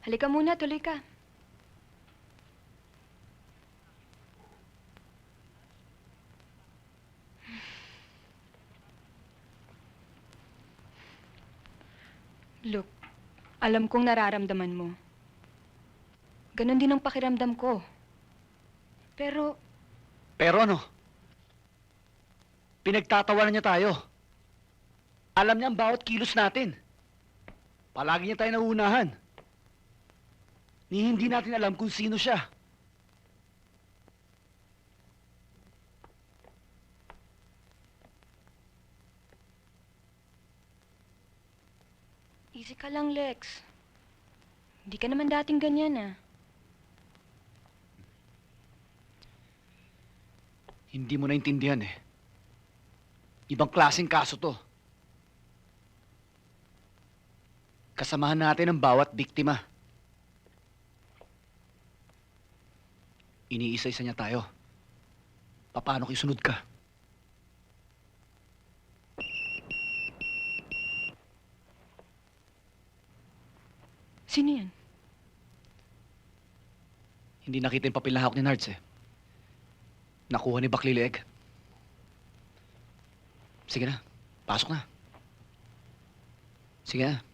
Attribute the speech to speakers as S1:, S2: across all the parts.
S1: Halika muna, tuloy ka. Look, alam kong nararamdaman mo. Ganon din ang pakiramdam ko. Pero,
S2: Pero ano? Pinagtatawanan niya tayo. Alam niya ang bawat kilos natin. Palagi niya tayo nauunahan. Ni hindi natin alam kung sino siya.
S1: easy ka lang, Lex. Hindi ka naman dating ganyan, ah.
S2: Hindi mo naintindihan eh. Ibang klaseng kaso to. Kasamahan natin ang bawat biktima. Iniisa-isa niya tayo. Paano kung sunod ka?
S1: Sino yan?
S2: Hindi nakita yung papel na hawak ni Nards eh. Nakuha ni Baklileg. Sige na, pasok na. Sige na.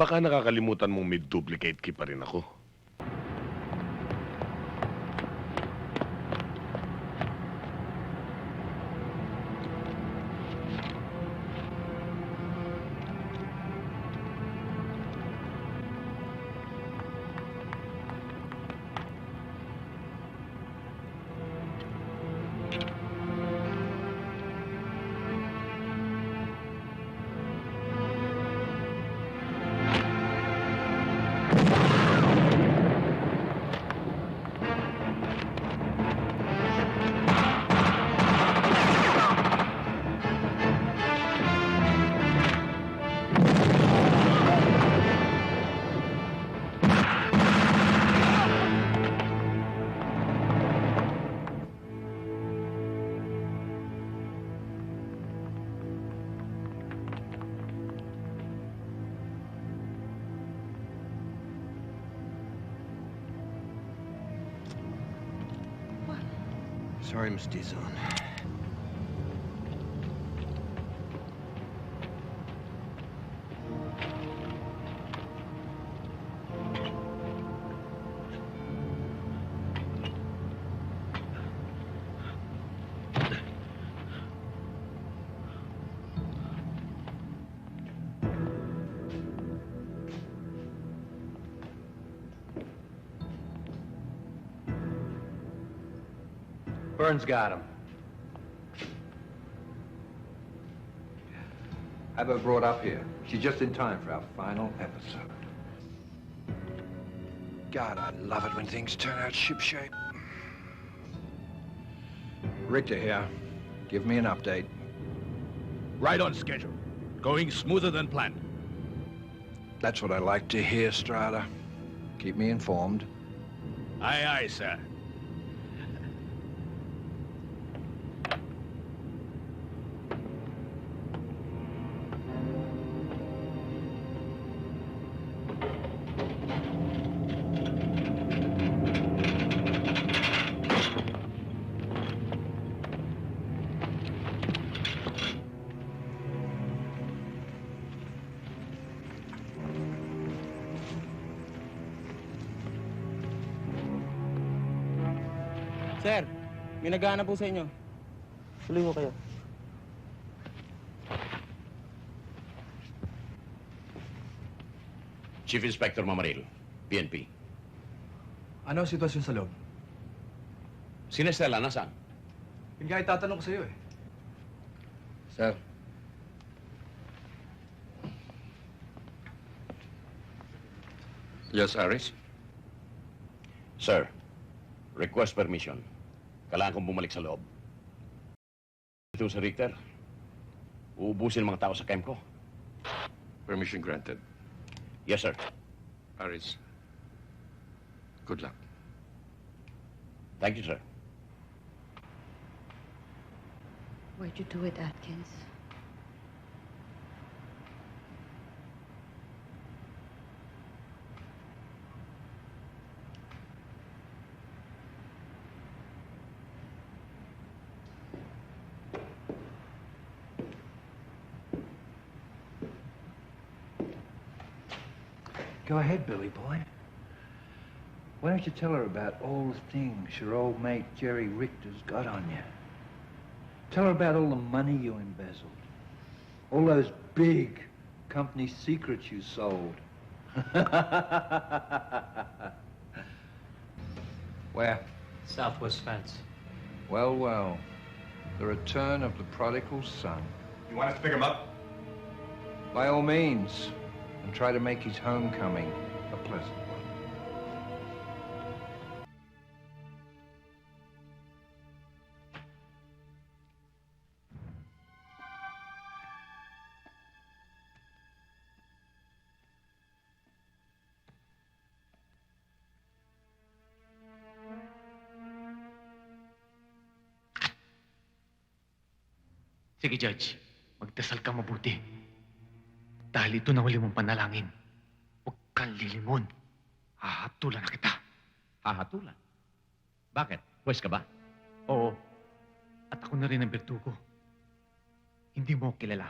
S3: Baka nakakalimutan mong may duplicate key pa rin ako.
S4: Sorry, Miss Dizon.
S5: Burns got him. Have her brought up here. She's just in time for our final episode.
S4: God, I love it when things turn out shipshape.
S5: Richter here. Give me an update.
S3: Right on schedule.
S6: Going smoother than planned.
S4: That's what I like to hear, Strata. Keep me informed.
S6: Aye, aye, sir.
S7: Sir, may naghahanap po sa inyo. Tuloy mo kayo.
S8: Chief Inspector Mamaril, PNP.
S9: Ano ang sitwasyon sa loob?
S8: Si Estela, nasaan?
S9: Yun nga itatanong ko sa iyo eh.
S4: Sir.
S5: Yes, Aris?
S8: Sir, request permission. Kailangan kong bumalik sa loob. Ito si Richter. Uubusin mga tao sa camp ko.
S5: Permission granted.
S8: Yes, sir.
S5: Aris, good luck.
S8: Thank you, sir.
S10: Where'd you do it, Atkins?
S4: Go ahead, Billy boy. Why don't you tell her about all the things your old mate Jerry Richter's got on you? Tell her about all the money you embezzled. All those big company secrets you sold. Where?
S7: Southwest fence.
S4: Well, well. The return of the prodigal son.
S6: You want us to pick him up?
S4: By all means. And try to make his homecoming a pleasant one.
S7: Sige, Judge. Magdasal ka mabuti. Dahil ito na huli mong panalangin. Huwag kang lilimon. Hahatulan na kita.
S8: Hahatulan. Bakit? Pwes ka ba?
S7: Oo. At ako na rin ang bertugo. Hindi mo kilala.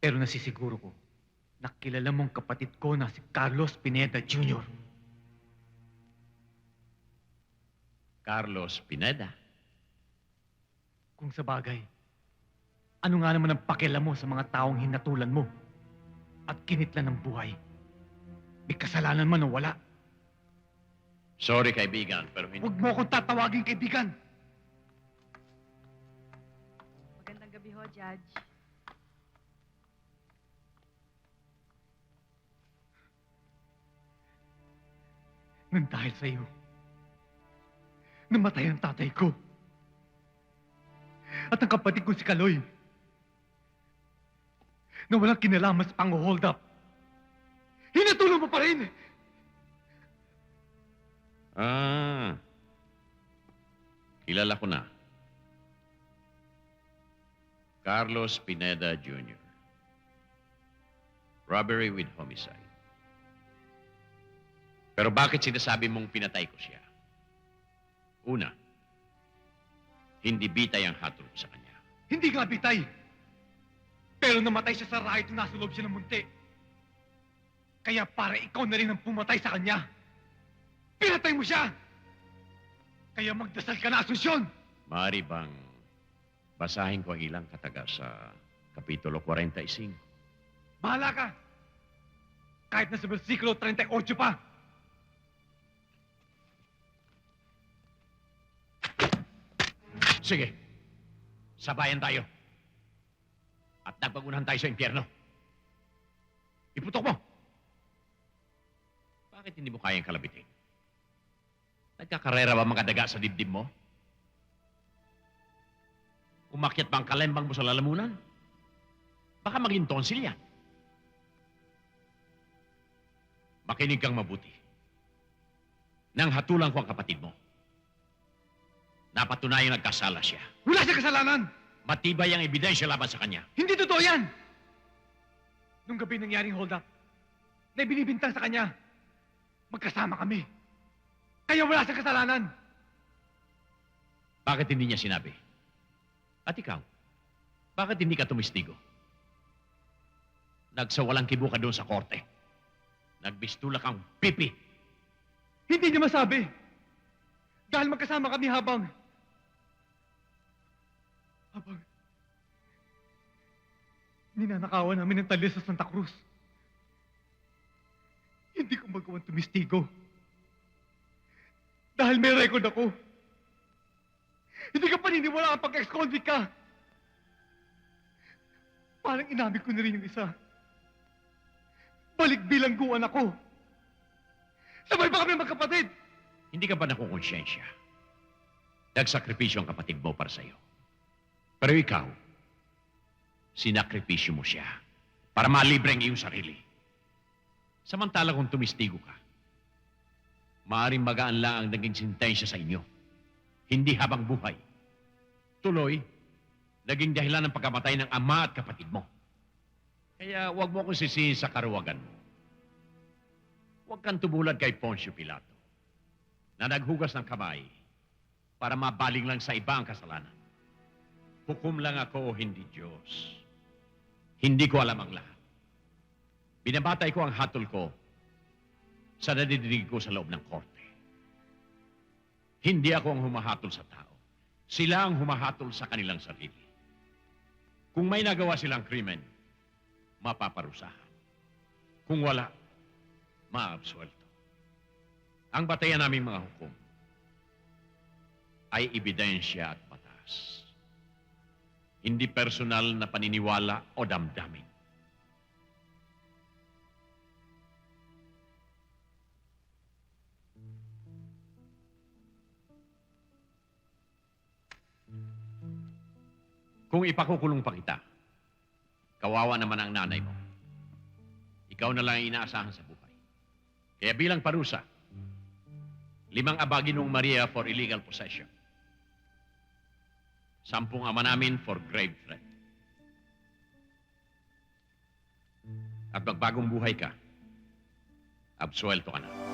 S7: Pero nasisiguro ko na kilala mong kapatid ko na si Carlos Pineda Jr.
S8: Carlos Pineda.
S7: Kung sa bagay, ano nga naman ang pakialam mo sa mga taong hinatulan mo at kinitlan ng buhay? May kasalanan man o wala.
S8: Sorry, kaibigan, pero hindi...
S7: Huwag mo akong tatawagin kaibigan.
S10: Magandang gabi ho, Judge.
S7: Nang dahil sa iyo, namatay ang tatay ko. At ang kapatid ko si Kaloy, na walang kinalaman sa pang-hold up. Hinatulong mo pa rin!
S8: Ah. Kilala ko na. Carlos Pineda Jr. Robbery with homicide. Pero bakit sinasabi mong pinatay ko siya? Una, hindi bitay ang hatol sa kanya.
S7: Hindi nga bitay. Pero namatay siya sa raid na nasa loob siya ng munti. Kaya para ikaw na rin ang pumatay sa kanya. Pinatay mo siya! Kaya magdasal ka na, Asunsyon!
S8: Maaari bang basahin ko ang ilang kataga sa Kapitulo 45?
S7: Bahala ka! Kahit na sa versikulo 38 pa!
S8: Sige. Sabayan tayo. At nagpagunahan tayo sa impyerno. Iputok mo! Bakit hindi mo kayang kalabitin? Nagkakarera ba mga daga sa dibdib mo? Umakyat ba ang kalembang mo sa lalamunan? Baka maging tonsil yan. Makinig kang mabuti. Nang hatulan ko ang kapatid mo, napatunayang nagkasala siya.
S7: Wala siyang kasalanan!
S8: Matibay ang ebidensya laban sa kanya.
S7: Hindi totoo yan! Nung gabi nangyaring hold up, na binibintang sa kanya, magkasama kami. Kaya wala siyang kasalanan.
S8: Bakit hindi niya sinabi? At ikaw, bakit hindi ka tumistigo? Nagsawalang kibo ka doon sa korte. Nagbistula kang pipi.
S7: Hindi niya masabi. Dahil magkasama kami habang... Habang... Ninanakawan namin ng talis sa Santa Cruz. Hindi ko magawang tumistigo. Dahil may record ako. Hindi ka paniniwala ang pag-ex-convict ka. Parang inamin ko na rin yung isa. Balik bilangguan ako. Sabay ba kami magkapatid?
S8: Hindi ka ba nakukonsensya? Nagsakripisyo ang kapatid mo para sa'yo. Pero ikaw, sinakripisyo mo siya para malibre ang iyong sarili. Samantala kung tumistigo ka, maaaring magaan lang ang naging sintensya sa inyo. Hindi habang buhay. Tuloy, naging dahilan ng pagkamatay ng ama at kapatid mo. Kaya huwag mo akong sisihin sa karuwagan mo. Huwag kang tumulad kay Poncio Pilato na naghugas ng kamay para mabaling lang sa iba ang kasalanan. Hukom lang ako o hindi Diyos. Hindi ko alam ang lahat. Binabatay ko ang hatol ko sa nadidinig ko sa loob ng korte. Hindi ako ang humahatol sa tao. Sila ang humahatol sa kanilang sarili. Kung may nagawa silang krimen, mapaparusahan. Kung wala, maabsuelto. Ang batayan naming mga hukom ay ebidensya at batas. Hindi personal na paniniwala o damdamin. Kung ipakukulong pa kita, kawawa naman ang nanay mo. Ikaw na lang ang inaasahan sa buhay. Kaya bilang parusa, limang abaginong Maria for illegal possession. Sampung ama namin for grave threat. At magbagong buhay ka, absuelto ka na.